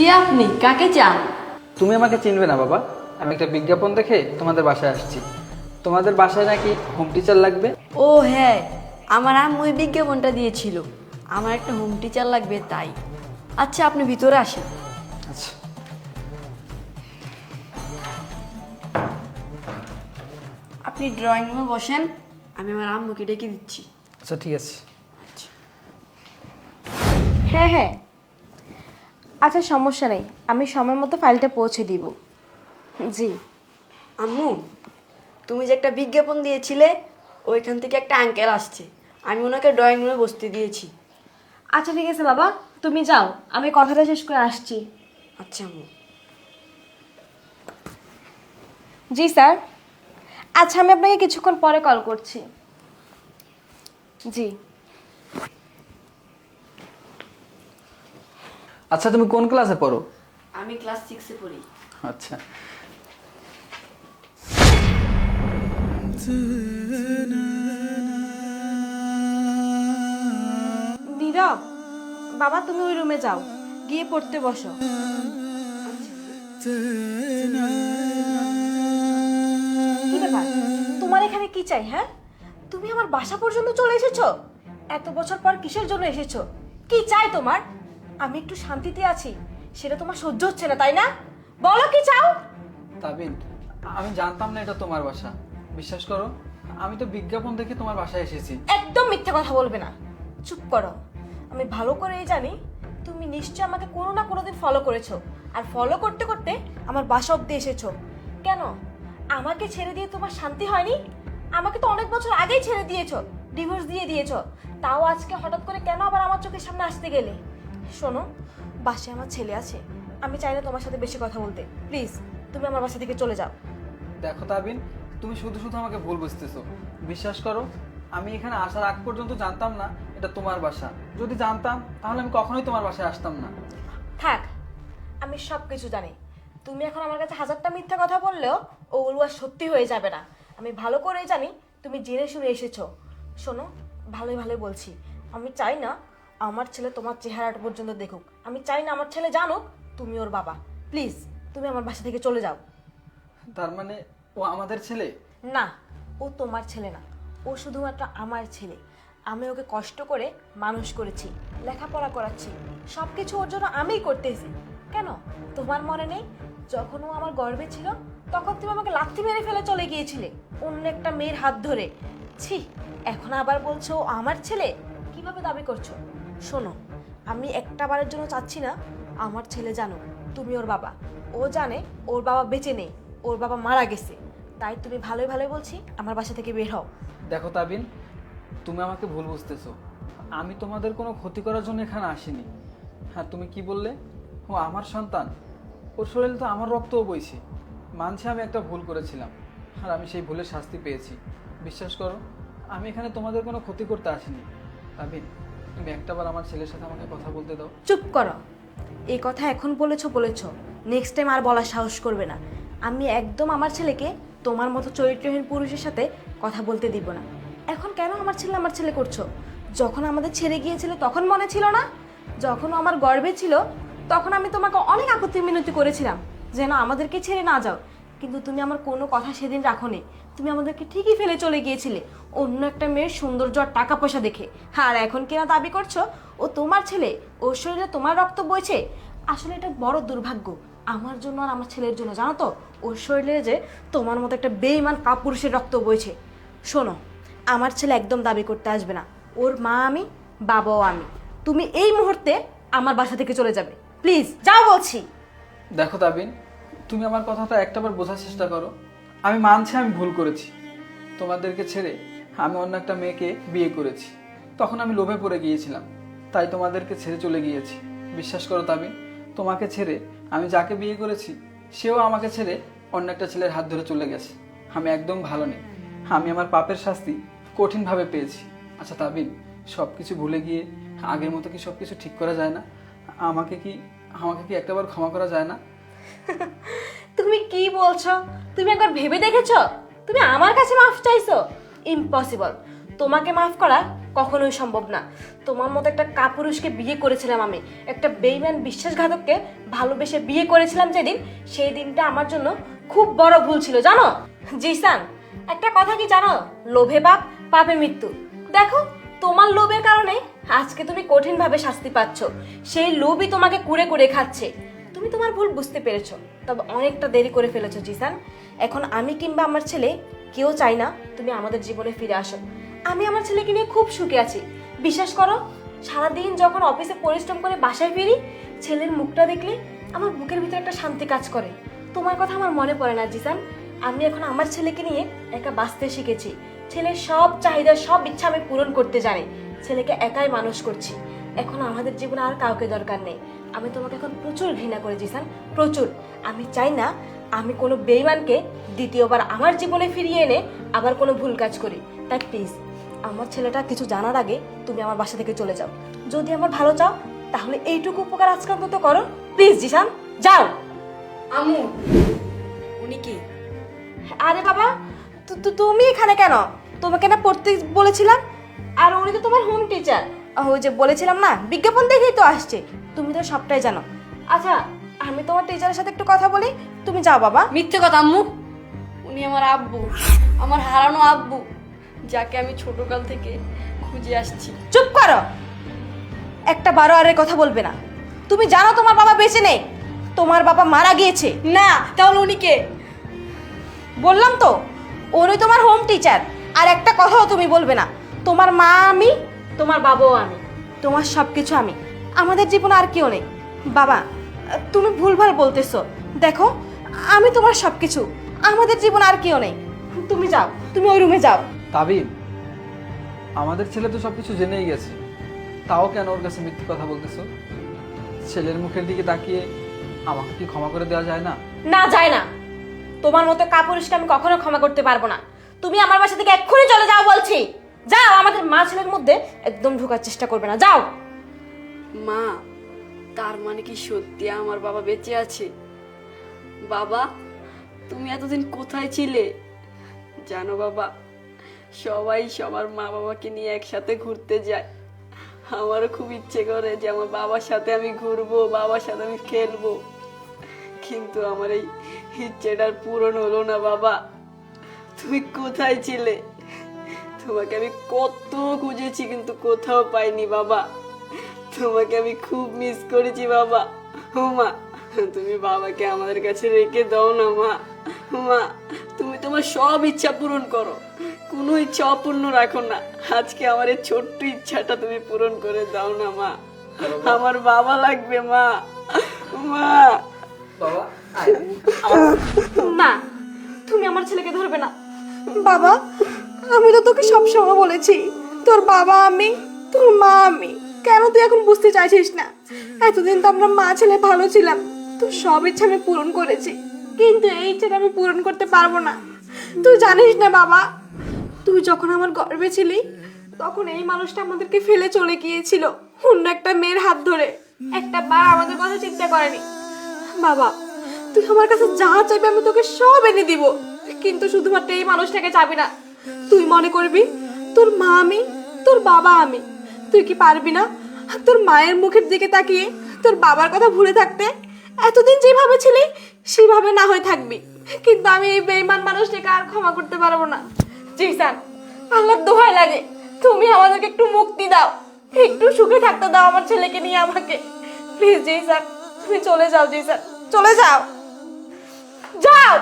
কে আপনি কাকে চান? তুমি আমাকে চিনবে না বাবা। আমি একটা বিজ্ঞাপন দেখে তোমাদের বাসায় আসছি। তোমাদের বাসায় নাকি হোম টিচার লাগবে? ও হ্যাঁ। আমার আম্মু ওই বিজ্ঞাপনটা দিয়েছিল। আমার একটা হোম টিচার লাগবে তাই। আচ্ছা আপনি ভিতরে আসেন। আচ্ছা। আপনি ড্রয়িং রুমে বসেন আমি আমার আম্মুকে ডেকে দিচ্ছি। আচ্ছা ঠিক আছে। হ্যাঁ হ্যাঁ। আচ্ছা সমস্যা নেই। আমি সময় মতো ফাইলটা পৌঁছে দিব। জি। আম্মু তুমি যে একটা বিজ্ঞাপন দিয়েছিলে ওইখান থেকে একটা আঙ্কেল আসছে। আমি ওনাকে ড্রয়িং রুমে বসতে দিয়েছি। আচ্ছা ঠিক আছে বাবা। তুমি যাও। আমি কথাটা শেষ করে আসছি। আচ্ছা আম্মু। জি স্যার। আচ্ছা আমি আপনাকে কিছুক্ষণ পরে কল করছি। জি। আচ্ছা তুমি কোন ক্লাসে পড়ো? আমি ক্লাস সিক্সে পড়ি। আচ্ছা। নীরব বাবা তুমি ওই রুমে যাও গিয়ে পড়তে বসো। কি ব্যাপার? তোমার এখানে কি চাই হ্যাঁ? তুমি আমার বাসা পর্যন্ত চলে এসেছ? এত বছর পর কিসের জন্য এসেছ? কি চাই তোমার? আমি একটু শান্তিতে আছি সেটা তোমার সহ্য হচ্ছে না তাই না? বলো কি চাও? তাবিন আমি জানতাম না এটা তোমার বাসা। বিশ্বাস করো আমি তো বিজ্ঞাপন দেখে তোমার বাসায় এসেছি। একদম মিথ্যে কথা বলবে না। চুপ করো। আমি ভালো করেই জানি তুমি নিশ্চয় আমাকে কোনো না কোনো দিন ফলো করেছ। আর ফলো করতে করতে আমার বাসা অব্দি এসেছ। কেন? আমাকে ছেড়ে দিয়ে তোমার শান্তি হয়নি? আমাকে তো অনেক বছর আগেই ছেড়ে দিয়েছ ডিভোর্স দিয়ে দিয়েছ। তাও আজকে হঠাৎ করে কেন আবার আমার চোখের সামনে আসতে গেলে? শোনো বাসায় আমার ছেলে আছে। আমি চাই না তোমার সাথে বেশি কথা বলতে। প্লিজ তুমি আমার বাসা থেকে চলে যাও। দেখো তাবিন তুমি শুধু শুধু আমাকে ভুল বুঝতেছো। বিশ্বাস করো আমি এখানে আসার আগ পর্যন্ত জানতাম না এটা তোমার বাসা। যদি জানতাম তাহলে আমি কখনোই তোমার বাসায় আসতাম না। থাক আমি সব কিছু জানি। তুমি এখন আমার কাছে হাজারটা মিথ্যা কথা বললেও ওগুলো আর সত্যি হয়ে যাবে না। আমি ভালো করেই জানি তুমি জেনে শুনে এসেছ। শোনো ভালোই ভালোই বলছি। আমি চাই না আমার ছেলে তোমার চেহারাটা পর্যন্ত দেখুক। আমি চাই না আমার ছেলে জানুক তুমি ওর বাবা। প্লিজ তুমি আমার বাসা থেকে চলে যাও। তার মানে ও আমাদের ছেলে? না ও তোমার ছেলে না। ও শুধুমাত্র আমার ছেলে। আমি ওকে কষ্ট করে মানুষ করেছি লেখাপড়া করাচ্ছি সব কিছু ওর জন্য আমিই করতেছি। কেন? তোমার মনে নেই? যখন ও আমার গর্বে ছিল তখন তুমি আমাকে লাথি মেরে ফেলে চলে গিয়েছিলে অন্য একটা মেয়ের হাত ধরে। ছি এখন আবার বলছো ও আমার ছেলে? কীভাবে দাবি করছ? শোনো, আমি একটা বারের জন্য চাচ্ছি না, আমার ছেলে জানো তুমি ওর বাবা। ও জানে, ওর বাবা বেঁচে নেই, ওর বাবা মারা গেছে। তাই তুমি ভালোই ভালোই বলছি, আমার বাসা থেকে বের হও। দেখো তাবিন, তুমি আমাকে ভুল বুঝতেছো। আমি তোমাদের কোনো ক্ষতি করার জন্য এখানে আসিনি। হ্যাঁ তুমি কি বললে? ও আমার সন্তান। ওর শরীরে তো আমার রক্তও বইছে। মানছি আমি একটা ভুল করেছিলাম। আর আমি সেই ভুলের শাস্তি পেয়েছি। বিশ্বাস করো, আমি এখানে তোমাদের কোনো ক্ষতি করতে আসিনি। তাবিন তুমি একটাবার আমার ছেলের সাথে আমাকে কথা বলতে দাও। চুপ করো। এই কথা এখন বলেছ বলেছ। নেক্সট টাইম আর বলার সাহস করবে না। আমি একদম আমার ছেলেকে তোমার মতো চরিত্রহীন পুরুষের সাথে কথা বলতে দিব না। এখন কেন আমার ছেলে আমার ছেলে করছ? যখন আমাদের ছেড়ে গিয়েছিল তখন মনে ছিল না? যখন আমার গর্বে ছিল তখন আমি তোমাকে অনেক আপত্তি মিনতি করেছিলাম। যেন আমাদেরকে ছেড়ে না যাও। কিন্তু তুমি আমার কোনো কথা সেদিন রাখো নি তুমি আমাদেরকে ঠিকই ফেলে চলে গিয়েছিলে। অন্য একটা মেয়ের সৌন্দর্য আর টাকা পয়সা দেখে। আর এখন কিনা দাবি করছ, ও তোমার ছেলে, ওর শরীরে তোমার রক্ত বইছে। আসলে এটা বড় দুর্ভাগ্য। আমার জন্য আর আমার ছেলের জন্য, জানো তো? ওর শরীরে যে তোমার মতো একটা বেইমান কাপুরুষের রক্ত বইছে। শোনো, আমার ছেলে একদম দাবি করতে আসবে না। ওর মা আমি, বাবাও আমি। তুমি এই মুহূর্তে আমার বাসা থেকে চলে যাবে। প্লিজ, যাও বলছি। দেখো তাবিন তুমি আমার কথাটা একটাবার বোঝার চেষ্টা করো। আমি মানছি আমি ভুল করেছি। তোমাদেরকে ছেড়ে আমি অন্য একটা মেয়েকে বিয়ে করেছি। তখন আমি লোভে পড়ে গিয়েছিলাম। তাই তোমাদেরকে ছেড়ে চলে গিয়েছি। বিশ্বাস করো তাবিন তোমাকে ছেড়ে আমি যাকে বিয়ে করেছি, সেও আমাকে ছেড়ে অন্য একটা ছেলের হাত ধরে চলে গেছে। আমি একদম ভালো নেই। আমি আমার পাপের শাস্তি কঠিনভাবে পেয়েছি। আচ্ছা তাবিন সব কিছু ভুলে গিয়ে আগের মতো কি সব কিছু ঠিক করা যায় না? আমাকে কি আমাকে কি একটাবার ক্ষমা করা যায় না? তুমি কি বলছো? তুমি একবার ভেবে দেখেছ? তুমি আমার কাছে মাফ চাইছো? ইম্পসিবল তোমাকে মাফ করা কখনোই সম্ভব না। তোমার মতো একটা কাপুরুষকে বিয়ে করেছিলাম আমি। একটা বেইমান বিশ্বাসঘাতককে ভালোবেসে বিয়ে করেছিলাম যেদিন, সেই দিনটা আমার জন্য খুব বড় ভুল ছিল, জানো? জিসান, একটা কথা কি জানো? লোভে পাপ, পাপে মৃত্যু। দেখো, তোমার লোভের কারণে আজকে তুমি কঠিনভাবে শাস্তি পাচ্ছ। সেই লোভই তোমাকে কুড়ে কুড়ে খাচ্ছে। তুমি তোমার ভুল বুঝতে পেরেছ। তবে অনেকটা দেরি করে ফেলেছো, জিসান। এখন আমি কিংবা আমার ছেলে কেউ চাই না তুমি আমাদের জীবনে ফিরে আসো। আমি আমার ছেলেকে নিয়ে খুব সুখে আছি। বিশ্বাস করো, সারাদিন যখন অফিসে পরিশ্রম করে বাসায় ফিরি, ছেলের মুখটা দেখলে আমার বুকের ভিতরে একটা শান্তি কাজ করে। তোমার কথা আমার মনে পড়ে না, জিসান। আমি এখন আমার ছেলেকে নিয়ে একা বাঁচতে শিখেছি। ছেলের সব চাহিদা, সব ইচ্ছা আমি পূরণ করতে জানি। ছেলেকে একাই মানুষ করছি। এখন আমাদের জীবনে আর কাউকে দরকার নেই। আমি তোমাকে এখন প্রচুর ঘৃণা করে জিসান প্রচুর। আমি চাই না আমি কোনো বেইমানকে দ্বিতীয়বার আমার জীবনে ফিরিয়ে এনে আবার কোনো ভুল কাজ করি। তাই প্লিজ আমার ছেলেটা কিছু জানার আগে তুমি আমার বাসা থেকে চলে যাও। যদি আমার ভালো চাও তাহলে এইটুকু উপকার আজকে অন্তত করো। প্লিজ জিসান যাও। আম্মু উনি কি? আরে বাবা তুমি এখানে কেন? তোমাকে না পড়তে বলেছিলাম। আর উনি তো তোমার হোম টিচার ওই যে বলেছিলাম না বিজ্ঞাপন দেখেই তো আসছে। তুমি তো সবটাই জানো। আচ্ছা আমি তোমার টিচারের সাথে একটু কথা বলি। তুমি যাও বাবা। মিথ্যে কথা আম্মু। উনি আমার আব্বু আমার হারানো আব্বু যাকে আমি ছোটকাল থেকে খুঁজে আসছি। চুপ করো। একটা বারো আরে কথা বলবে না। তুমি জানো তোমার বাবা বেঁচে নেই। তোমার বাবা মারা গিয়েছে। না তাহলে উনি কে? বললাম তো উনি তোমার হোম টিচার আর একটা কথাও তুমি বলবে না। তোমার মা আমি তোমার বাবাও আমি তোমার সব কিছু আমি। আমাদের জীবনে আর কেউ নেই। বাবা তুমি ভুলভাল বলতেছো। দেখো আমি তোমার সব কিছু আমাদের জীবন আর কেউ নেই। তুমি যাও তুমি ওই রুমে যাও। তাবিন আমাদের ছেলে তো সব কিছু জেনেই গেছে। তাও কেন ওর কাছে মিথ্যে কথা বলতেছো? ছেলের মুখের দিকে তাকিয়ে আমাকে কি ক্ষমা করে দেওয়া যায় না? না যায় না। তোমার মতো কাপুরুষকে আমি কখনো ক্ষমা করতে পারব না। তুমি আমার বাসা থেকে এক্ষুনি চলে যাও বলছি। যাও, আমাদের মা ছেলের মধ্যে একদম ঢোকার চেষ্টা করবে না, যাও। মা, তার মানে কি সত্যি আমার বাবা বেঁচে আছে? বাবা, তুমি এতদিন কোথায় ছিলে? জানো বাবা, সবাই সবার মা বাবাকে নিয়ে একসাথে ঘুরতে যায়। আমারও খুব ইচ্ছে করে যে আমার বাবার সাথে আমি ঘুরবো, বাবার সাথে আমি খেলব। কিন্তু আমার এই ইচ্ছেটার পূরণ হলো না, বাবা। তুমি কোথায় ছিলে? তোমাকে আমি কত খুঁজেছি কিন্তু কোথাও পাইনি বাবা। তোমাকে আমি খুব মিস করেছি বাবা। ও মা তুমি বাবাকে আমাদের কাছে রেখে দাও না মা। মা তুমি তোমার সব ইচ্ছা পূরণ করো। কোনো ইচ্ছা অপূর্ণ রাখো না। আজকে আমার এই ছোট্ট ইচ্ছাটা তুমি পূরণ করে দাও না মা। আমার বাবা লাগবে মা। মা। বাবা না তুমি আমার ছেলেকে ধরবে না। বাবা, আমি তো তোকে সব সময় বলেছি। তোর বাবা আমি, তোর মা আমি। কেন তুই এখন বুঝতে চাইছিস না? এতদিন তো আমরা মা ছেলে ভালো ছিলাম। তোর সব ইচ্ছা আমি পূরণ করেছি। কিন্তু এই ইচ্ছাটা আমি পূরণ করতে পারব না। তুই জানিস না বাবা, তুই যখন আমার গর্বে ছিলি, তখন এই মানুষটা আমাদেরকে ফেলে চলে গিয়েছিল, অন্য একটা মেয়ের হাত ধরে। একটা বার আমাদের কথা চিন্তা করেনি। বাবা, তুই আমার কাছে যা চাইবে আমি তোকে সব এনে দিব। কিন্তু শুধুমাত্র এই মানুষটাকে চাবি না। তুই মনে করবি, তোর মা আমি, তোর বাবা আমি। তুই কি পারবি না? তোর মায়ের মুখের দিকে তাকিয়ে তোর বাবার কথা ভুলে থাকতে? এতদিন যেভাবে ছিলি, সেভাবে না হয়ে থাকবি। কিন্তু আমি এই বেইমান মানুষটাকে আর ক্ষমা করতে পারব না। জিসান আল্লাহর দোহাই লাগে। তুমি আমাদেরকে একটু মুক্তি দাও। একটু সুখে থাকতে দাও আমার ছেলেকে নিয়ে আমাকে। প্লিজ জিসান তুমি চলে যাও জিসান চলে যাও। যাও!